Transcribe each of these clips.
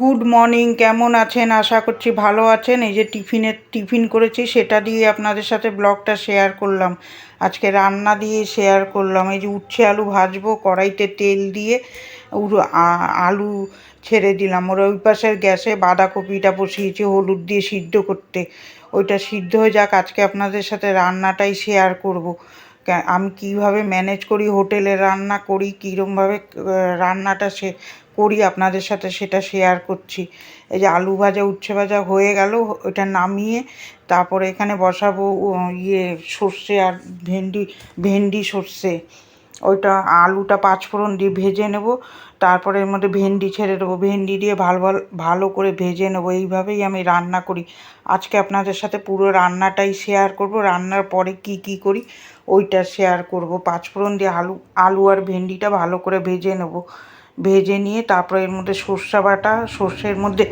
Good morning কেমন আছেন? আশা করছি ভালো আছেন। এই যে টিফিনের টিফিন করেছি, সেটা দিয়ে আপনাদের সাথে ব্লগটা শেয়ার করলাম। আজকে রান্না দিয়ে শেয়ার করলাম। এই যে উচ্ছে আলু ভাজবো, কড়াইতে তেল দিয়ে আলু ছেড়ে দিলাম। ওর ওই পাশের গ্যাসে বাঁধাকপিটা বসিয়েছি, হলুদ দিয়ে সিদ্ধ করতে। ওইটা সিদ্ধ হয়ে যাক, আজকে আপনাদের সাথে রান্নাটাই শেয়ার করব। আমি কীভাবে ম্যানেজ করি হোটেলে রান্না করি কীরমভাবে রান্নাটা সে, করি আপনাদের সাথে সেটা শেয়ার করছি। এই যে আলু ভাজা, উচ্ছে ভাজা হয়ে গেল, ওটা নামিয়ে তারপরে এখানে বসাবো ইয়ে সর্ষে আর ভেন্ডি ভেন্ডি সর্ষে। ওইটা আলুটা পাঁচফোড়ন দিয়ে ভেজে নেব। তারপরে এর মধ্যে ভেন্ডি ছেড়ে দেবো। ভেন্ডি দিয়ে ভালো ভালো ভালো করে ভেজে নেব। এইভাবেই আমি রান্না করি। আজকে আপনাদের সাথে পুরো রান্নাটাই শেয়ার করব। রান্নার পরে কি কি করি, ওইটা শেয়ার করব। পাঁচফোড়ন দিয়ে আলু আলু আর ভেন্ডিটা ভালো করে ভেজে নেব। ভেজে নিয়ে তারপরে এর মধ্যে সর্ষে বাটা, সর্ষের মধ্যে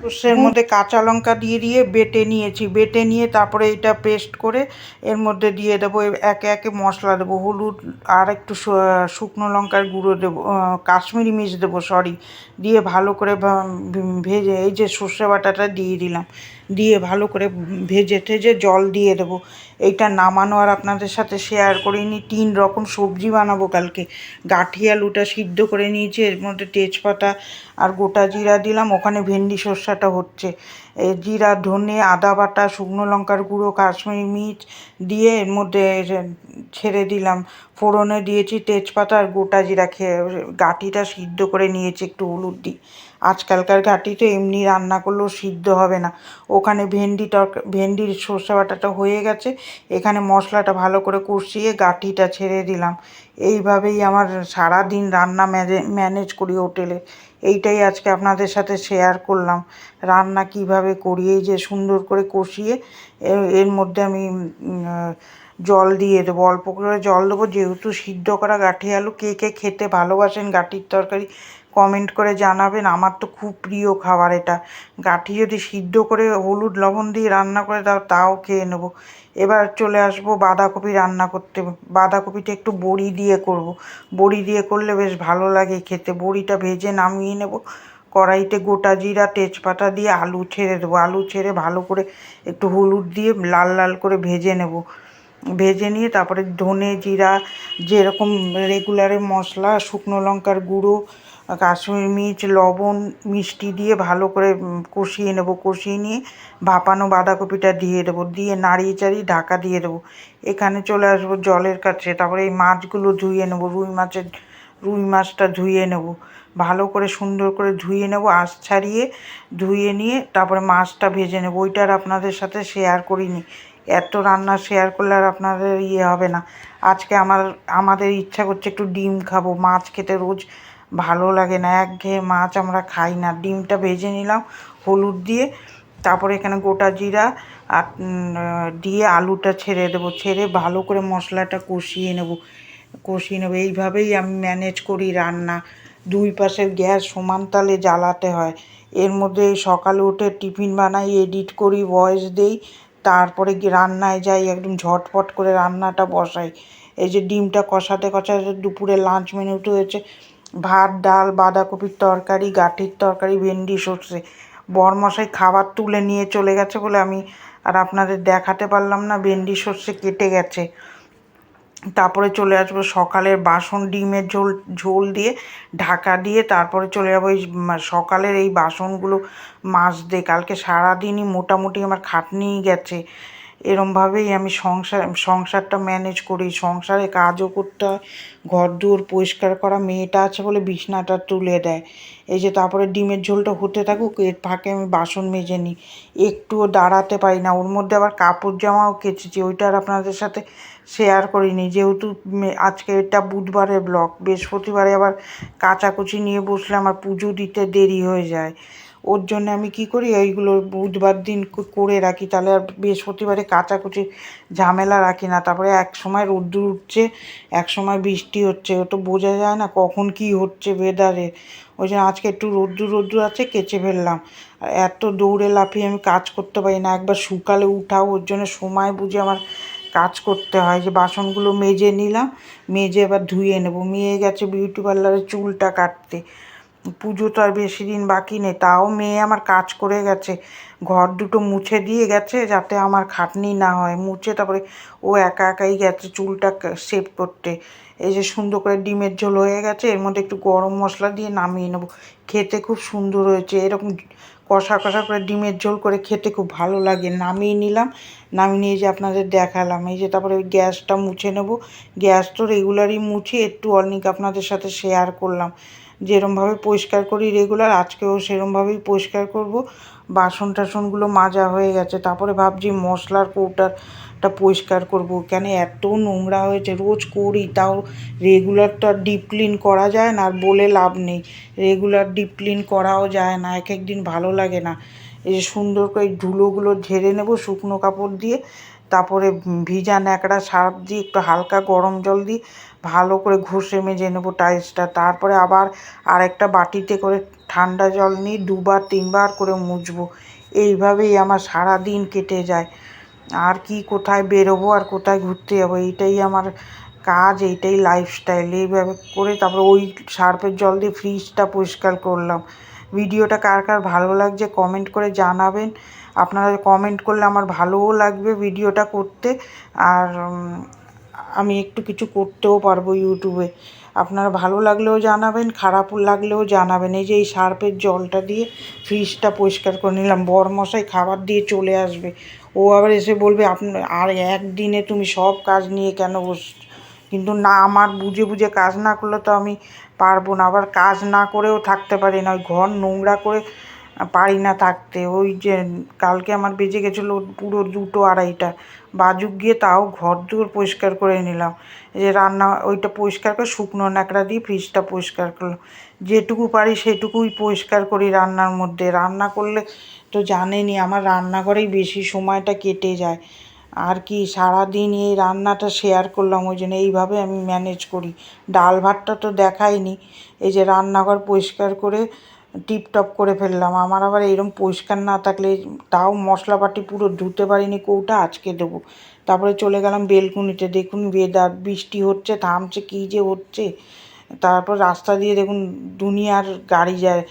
সর্ষের মধ্যে কাঁচা লঙ্কা দিয়ে দিয়ে বেটে নিয়েছি। বেটে নিয়ে তারপরে এটা পেস্ট করে এর মধ্যে দিয়ে দেবো। একে একে মশলা দেবো। হলুদ আর একটু শুকনো লঙ্কার গুঁড়ো দেবো। কাশ্মীরি মিশ দেবো সরি দিয়ে ভালো করে ভেজে এই যে সর্ষে বাটাটা দিয়ে দিলাম। দিয়ে ভালো করে ভেজে ঠেজে জল দিয়ে দেবো। এইটা নামানো আর আপনাদের সাথে শেয়ার করিনি। তিন রকম সবজি বানাবো কালকে। গাঠি আলুটা সিদ্ধ করে নিয়েছি, এর মধ্যে তেজপাতা আর গোটা জিরা দিলাম। ওখানে ভেন্ডি সর্ষাটা হচ্ছে। এই জিরা, ধনে, আদা বাটা, শুকনো লঙ্কার গুঁড়ো, কাশ্মীরি মির্চ দিয়ে এর মধ্যে ছেড়ে দিলাম। ফোড়নে দিয়েছি তেজপাতা আর গোটা জিরা খেয়ে, গাঠিটা সিদ্ধ করে নিয়েছি একটু হলুদ দিই আজকালকার ঘাটি তো এমনি রান্না করলেও সিদ্ধ হবে না। ওখানে ভেন্ডি তরকা, ভেন্ডির সর্ষে বাটাটা হয়ে গেছে। এখানে মশলাটা ভালো করে কষিয়ে গাঠিটা ছেড়ে দিলাম। এইভাবেই আমার সারা দিন রান্না ম্যানেজ করি হোটেলে। এইটাই আজকে আপনাদের সাথে শেয়ার করলাম। রান্না কীভাবে করি, এই যে সুন্দর করে কষিয়ে এর মধ্যে আমি জল দিয়ে দেবো। অল্প করে জল দেবো, যেহেতু সিদ্ধ করা গাঠি আলু, কে কে খেতে ভালোবাসেন গাঠির তরকারি কমেন্ট করে জানাবেন। আমার তো খুব প্রিয় খাবার এটা। গাঠি যদি সিদ্ধ করে হলুদ লবণ দিয়ে রান্না করে দাও, তাও খেয়ে নেব। এবার চলে আসব বাঁধাকপি রান্না করতে। বাঁধাকপিটা একটু বড়ি দিয়ে করব। বড়ি দিয়ে করলে বেশ ভালো লাগে খেতে। বড়িটা ভেজে নামিয়ে নেব। কড়াইতে গোটা জিরা, তেজপাতা দিয়ে আলু ছেড়ে দেবো। আলু ছেড়ে ভালো করে একটু হলুদ দিয়ে লাল লাল করে ভেজে নেব। ভেজে নিয়ে তারপরে ধনে জিরা, যেরকম রেগুলারের মশলা, শুকনো লঙ্কার গুঁড়ো কাশ্মীর মির্চ, লবণ, মিষ্টি দিয়ে ভালো করে কষিয়ে নেব, কষিয়ে নিয়ে ভাপানো বাঁধাকপিটা দিয়ে দেবো, দিয়ে নাড়িয়ে চাড়িয়ে ঢাকা দিয়ে দেবো। এখানে চলে আসব জলের কাছে, তারপরে এই মাছগুলো ধুয়ে নেব, রুই মাছের, রুই মাছটা ধুয়ে নেব। ভালো করে সুন্দর করে ধুয়ে নেব, আঁশ ছাড়িয়ে ধুয়ে নিয়ে তারপরে মাছটা ভেজে নেব। ওইটা আর আপনাদের সাথে শেয়ার করিনি। এত রান্না শেয়ার করলে আর আপনাদের ইয়ে হবে না। আজকে আমার, আমাদের ইচ্ছা করছে একটু ডিম খাব, মাছ খেতে রোজ ভালো লাগে না, একঘেয়ে মাছ আমরা খাই না। ডিমটা ভেজে নিলাম, হলুদ দিয়ে, তারপরে এখানে গোটা জিরা আর দিয়ে আলুটা ছেড়ে দেবো। ছেড়ে ভালো করে মশলাটা কষিয়ে নেব, কষিয়ে নেব। এইভাবেই আমি ম্যানেজ করি রান্না। দুই পাশের গ্যাস সমান তালে জ্বালাতে হয়। এর মধ্যে সকালে উঠে টিফিন বানাই এডিট করি ভয়েস দেই, তারপরে গিয়ে রান্নায় যাই, একদম ঝটপট করে রান্নাটা বসাই। এই যে ডিমটা কষাতে কষাতে দুপুরে লাঞ্চ মেনুতে হয়েছে ভাত, ডাল, বাঁধাকপির তরকারি, গাঠির তরকারি, ভেন্ডি, সর্ষে। বরমশাই খাবার তুলে নিয়ে চলে গেছে বলে আমি আর আপনাদের দেখাতে পারলাম না, ভেন্ডি, সর্ষে কেটে গেছে। তারপরে চলে আসব সকালের বাসন ডিমের ঝোল ঝোল দিয়ে ঢাকা দিয়ে তারপরে চলে যাব এই সকালের এই বাসনগুলো মাছ দিয়ে কালকে সারাদিনই মোটামুটি আমার খাটনিই গেছে। এরমভাবেই আমি সংসার, সংসারটা ম্যানেজ করি। সংসারে কাজও করতে হয় ঘর দুয়ার পরিষ্কার করা, মেয়েটা আছে বলে বিছনাটা তুলে দেয়। এই যে তারপরে ডিমের ঝোলটা হতে থাকুক, এর ফাঁকে আমি বাসন মেজে নিই। একটুও দাঁড়াতে পারি না, ওর মধ্যে আবার কাপড় জামাও কেচেছি, ওইটা আর আপনাদের সাথে শেয়ার করিনি। যেহেতু আজকে এটা বুধবারের ব্লগ বৃহস্পতিবারে আবার কাচাকুচি নিয়ে বসলে আমার পুজো দিতে দেরি হয়ে যায়। ওর জন্য আমি কি করি? এইগুলো বুধবার দিন করে রাখি। তাহলে আর বৃহস্পতিবারে কাচাকুচি ঝামেলা রাখি না। তারপরে এক সময় রোদ্দুর উঠছে, এক সময় বৃষ্টি হচ্ছে। ও তো বোঝা যায় না কখন কি হচ্ছে ওয়েদারে ওই জন্য আজকে একটু রোদ্দুর রোদ্দুর আছে, কেচে ফেললাম। আর এত দৌড়ে লাফিয়ে আমি কাজ করতে পারি না। একবার শুকালে উঠাও, ওর জন্য সময় বুঝে আমার কাজ করতে হয়। যে বাসনগুলো মেজে নিলাম, মেজে এবার ধুয়ে নেব। মেয়ে গেছে বিউটি পার্লারে চুলটা কাটতে। পুজো তো আর বেশি দিন বাকি নেই। তাও মেয়ে আমার কাজ করে গেছে। ঘর দুটো মুছে দিয়ে গেছে যাতে আমার খাটনি না হয়। মুছে তারপরে ও একা একাই গেছে চুলটা সেভ করতে। এই যে সুন্দর করে ডিমের ঝোল হয়ে গেছে, এর মধ্যে একটু গরম মশলা দিয়ে নামিয়ে নেব। খেতে খুব সুন্দর হয়েছে। এরকম কষা কষা করে ডিমের ঝোল করে খেতে খুব ভালো লাগে। নামিয়ে নিলাম, নামিয়ে নিয়ে যে আপনাদের দেখালাম। এই যে তারপরে ওই গ্যাসটা মুছে নেব। গ্যাস তো রেগুলারই মুছে, একটু অনেক আপনাদের সাথে শেয়ার করলাম। যেরমভাবে পরিষ্কার করি রেগুলার আজকেও সেরমভাবেই পরিষ্কার করব। বাসন টাসনগুলো মাজা হয়ে গেছে, তারপরে ভাবছি মশলার কৌটাটা পরিষ্কার করব। কেন এত নোংরা হয়েছে, রোজ করি, তাও রেগুলার তো ডিপ ক্লিন করা যায় না, আর বলে লাভ নেই। রেগুলার ডিপ ক্লিন করাও যায় না, এক এক দিন ভালো লাগে না। এই যে সুন্দর করে ধুলোগুলো ঝেড়ে নেব শুকনো কাপড় দিয়ে, তারপরে ভিজা ন্যাকড়া সার্ফ দিয়ে একটু হালকা গরম জল দিয়ে ভালো করে ঘষে মেজে নেব টাইলসটা তারপরে আবার আর একটা বাটিতে করে ঠান্ডা জল নিয়ে দুবার, তিনবার করে মুছবো। এইভাবেই আমার সারা দিন কেটে যায়। আর কি কোথায় বেরোবো আর কোথায় ঘুরতে যাব, এইটাই আমার কাজ, এইটাই লাইফস্টাইল এইভাবে করে তারপরে ওই সার্ফের জল দিয়ে ফ্রিজটা পরিষ্কার করলাম। ভিডিওটা কার কার ভালো লাগছে কমেন্ট করে জানাবেন। আপনারা কমেন্ট করলে আমার ভালোও লাগবে ভিডিওটা করতে। আর আমি একটু কিছু করতেও পারব ইউটিউবে। আপনারা ভালো লাগলেও জানাবেন, খারাপ লাগলেও জানাবেন। এই যে এই সার্ফের জলটা দিয়ে ফ্রিজটা পরিষ্কার করে নিলাম, বরমশাই খাবার দিয়ে চলে আসবে। ও আবার এসে বলবে আপনার আর একদিনে তুমি সব কাজ নিয়ে কেন বস কিন্তু না, আমার বুঝে বুঝে কাজ না করলে তো আমি পারব না। আবার কাজ না করেও থাকতে পারি না। ওই ঘর নোংরা করে পারি না থাকতে। ওই যে কালকে আমার বেজে গেছিল পুরো দুটো আড়াইটা। বাজুক গিয়ে তাও ঘর দুয়ার পরিষ্কার করে নিলাম। যে রান্না ওইটা পরিষ্কার করে, শুকনো ন্যাকড়া দিয়ে ফ্রিজটা পরিষ্কার করলাম। যেটুকু পারি সেটুকুই পরিষ্কার করি রান্নার মধ্যে। রান্না করলে তো জানেনি আমার রান্নাঘরেই বেশি সময়টা কেটে যায়। আর কি, সারাদিন এই রান্নাটা শেয়ার করলাম, ওই জন্য এইভাবে আমি ম্যানেজ করি। ডাল ভাতটা তো দেখাইনি। এই যে রান্নাঘর পরিষ্কার করে টিপটপ করে ফেললাম। আমার আবার এরকম পরিষ্কার না থাকলে তাও মশলাপাতি পুরো ধুতে পারিনি কৌটা, আজকে দেবো। তারপরে চলে গেলাম বেলকুনিতে। দেখুন বেদার বৃষ্টি হচ্ছে, থামছে, কী যে হচ্ছে। তারপর রাস্তা দিয়ে দেখুন দুনিয়ার গাড়ি যায়।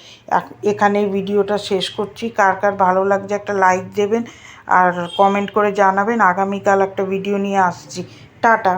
এখানে ভিডিওটা শেষ করছি। কার কার ভালো লাগছে একটা লাইক দেবেন আর কমেন্ট করে জানাবেন। আগামীকাল একটা ভিডিও নিয়ে আসছি। টাটা।